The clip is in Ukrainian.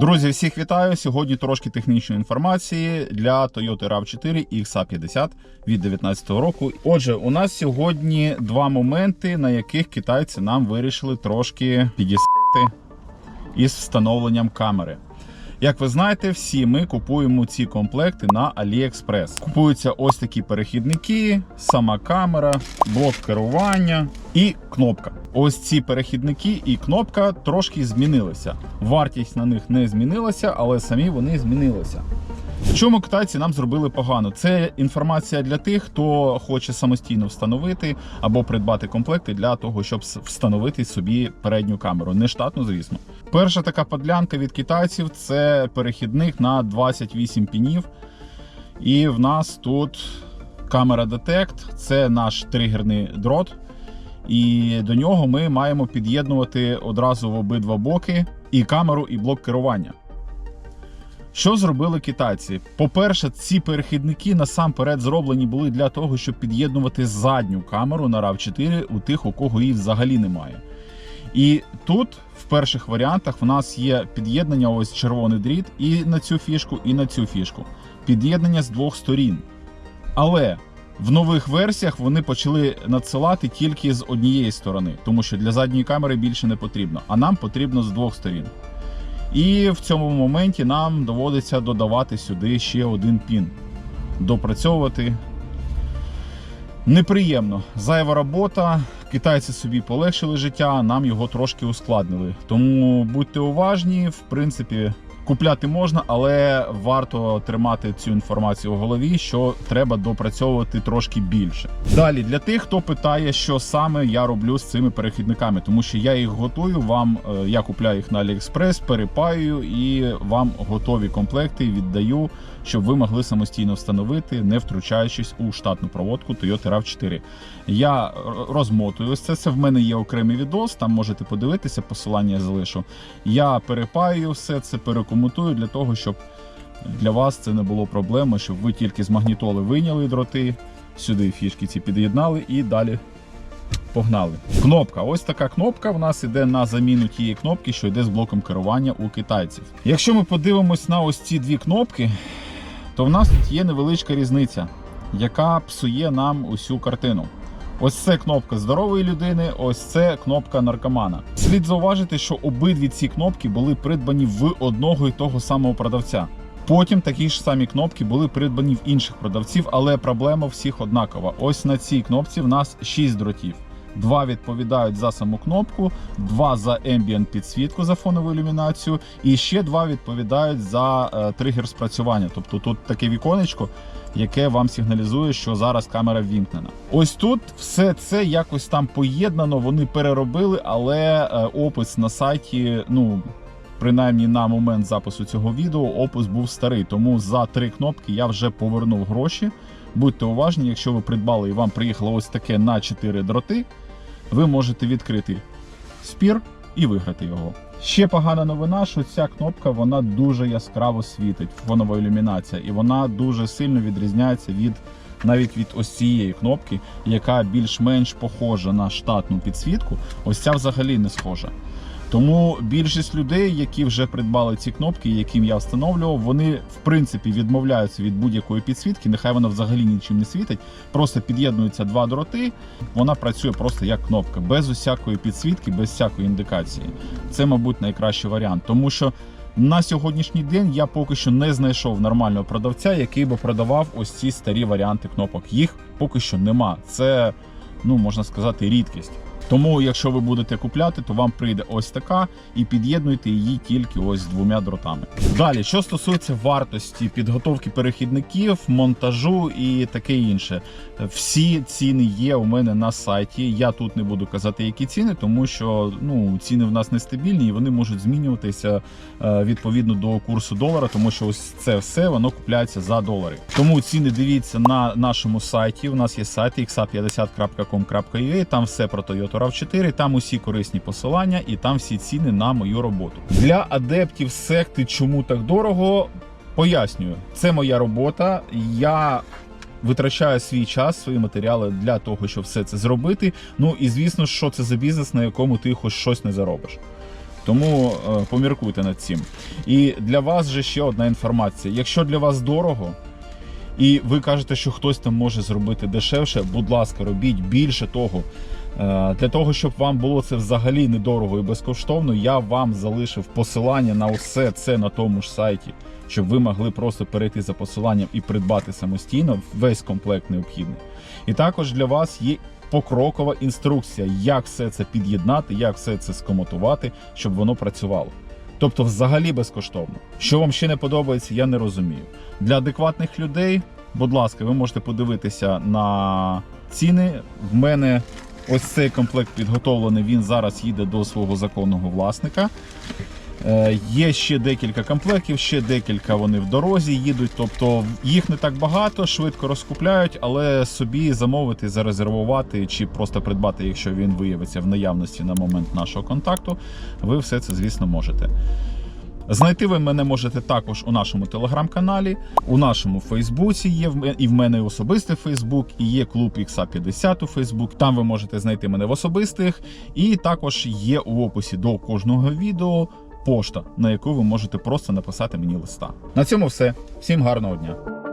Друзі, всіх вітаю! Сьогодні трошки технічної інформації для Toyota RAV4 XA50 від 2019 року. Отже, у нас сьогодні два моменти, на яких китайці нам вирішили трошки підісти із встановленням камери. Як ви знаєте, всі ми купуємо ці комплекти на AliExpress. Купуються ось такі перехідники, сама камера, блок керування і кнопка. Ось ці перехідники і кнопка трошки змінилися. Вартість на них не змінилася, але самі вони змінилися. В чому китайці нам зробили погано? Це інформація для тих, хто хоче самостійно встановити або придбати комплекти для того, щоб встановити собі передню камеру. Не штатну, звісно. Перша така подлянка від китайців це перехідник на 28 пінів. І в нас тут камера Detect, це наш тригерний дрот. І до нього ми маємо під'єднувати одразу в обидва боки і камеру, і блок керування. Що зробили китайці? По-перше, ці перехідники насамперед зроблені були для того, щоб під'єднувати задню камеру на RAV4 у тих, у кого її взагалі немає. І тут, в перших варіантах, в нас є під'єднання, ось червоний дріт, і на цю фішку, і на цю фішку. Під'єднання з двох сторін. Але в нових версіях вони почали надсилати тільки з однієї сторони, тому що для задньої камери більше не потрібно, а нам потрібно з двох сторін. І в цьому моменті нам доводиться додавати сюди ще один пін. Допрацьовувати. Неприємно. Зайва робота. Китайці собі полегшили життя, нам його трошки ускладнили. Тому будьте уважні, в принципі, купляти можна, але варто тримати цю інформацію в голові, що треба допрацьовувати трошки більше. Далі для тих, хто питає, що саме я роблю з цими перехідниками, тому що я їх готую. Вам е, я купляю їх на AliExpress, перепаю і вам готові комплекти віддаю, щоб ви могли самостійно встановити, не втручаючись у штатну проводку Toyota RAV4. Я розмотую це. Це в мене є окремий відос. Там можете подивитися, посилання я залишу. Я перепаю все це, перекомутую для того, щоб для вас це не було проблеми, щоб ви тільки з магнітоли вийняли дроти, сюди фішки ці під'єднали і далі погнали. Кнопка. Ось така кнопка в нас іде на заміну тієї кнопки, що йде з блоком керування у китайців. Якщо ми подивимось на ось ці дві кнопки, то в нас тут є невеличка різниця, яка псує нам усю картину. Ось це кнопка здорової людини, ось це кнопка наркомана. Слід зауважити, що обидві ці кнопки були придбані в одного і того самого продавця. Потім такі ж самі кнопки були придбані в інших продавців, але проблема всіх однакова. Ось на цій кнопці в нас 6 дротів. Два відповідають за саму кнопку, два за ambient підсвітку за фонову ілюмінацію, і ще два відповідають за е, тригер спрацювання. Тобто тут таке віконечко, яке вам сигналізує, що зараз камера ввімкнена. Ось тут все це якось там поєднано, вони переробили, але е, опис на сайті, ну. Принаймні на момент запису цього відео опис був старий, тому за три кнопки я вже повернув гроші. Будьте уважні, якщо ви придбали і вам приїхало ось таке на 4 дроти, ви можете відкрити спір і виграти його. Ще погана новина, що ця кнопка вона дуже яскраво світить, фонова ілюмінація, і вона дуже сильно відрізняється від навіть від ось цієї кнопки, яка більш-менш похожа на штатну підсвітку. Ось ця взагалі не схожа. Тому більшість людей, які вже придбали ці кнопки, яким я встановлював, вони в принципі відмовляються від будь-якої підсвітки. Нехай вона взагалі нічим не світить. Просто під'єднуються два дроти. Вона працює просто як кнопка, без усякої підсвітки, без всякої індикації. Це, мабуть, найкращий варіант, тому що. На сьогоднішній день я поки що не знайшов нормального продавця, який би продавав ось ці старі варіанти кнопок. Їх поки що нема. Це, ну можна сказати, рідкість. Тому, якщо ви будете купляти, то вам прийде ось така і під'єднуйте її тільки ось з двома дротами. Далі, що стосується вартості підготовки перехідників, монтажу і таке інше, всі ціни є у мене на сайті. Я тут не буду казати, які ціни, тому що ну ціни в нас нестабільні і вони можуть змінюватися е, відповідно до курсу долара, тому що ось це все воно купляється за долари. Тому ціни дивіться на нашому сайті. У нас є сайт xa50.com.ua, Там все про Toyota RAV4, там усі корисні посилання і там всі ціни на мою роботу. Для адептів секти, чому так дорого, пояснюю. Це моя робота. Я витрачаю свій час, свої матеріали для того, щоб все це зробити. Ну і звісно, що це за бізнес, на якому ти хоч щось не заробиш. Тому е, поміркуйте над цим. І для вас же ще одна інформація: якщо для вас дорого. І ви кажете, що хтось там може зробити дешевше. Будь ласка, робіть більше того. Е, Для того, щоб вам було це взагалі недорого і безкоштовно, я вам залишив посилання на усе це на тому ж сайті, щоб ви могли просто перейти за посиланням і придбати самостійно весь комплект необхідний. І також для вас є покрокова інструкція, як все це під'єднати, як все це скомотувати, щоб воно працювало. Тобто, взагалі безкоштовно. Що вам ще не подобається, я не розумію. Для адекватних людей, будь ласка, ви можете подивитися на ціни. В мене ось цей комплект підготовлений. Він зараз їде до свого законного власника. Е, Є ще декілька комплектів, ще декілька вони в дорозі їдуть. Тобто їх не так багато, швидко розкупляють, але собі замовити, зарезервувати чи просто придбати, якщо він виявиться в наявності на момент нашого контакту, ви все це, звісно, можете. Знайти ви мене можете також у нашому телеграм-каналі, у нашому Фейсбуці є і в мене особистий Фейсбук, і є клуб ікса 50 у Фейсбук. Там ви можете знайти мене в особистих, і також є у описі до кожного відео пошта, на яку ви можете просто написати мені листа. На цьому все. Всім гарного дня!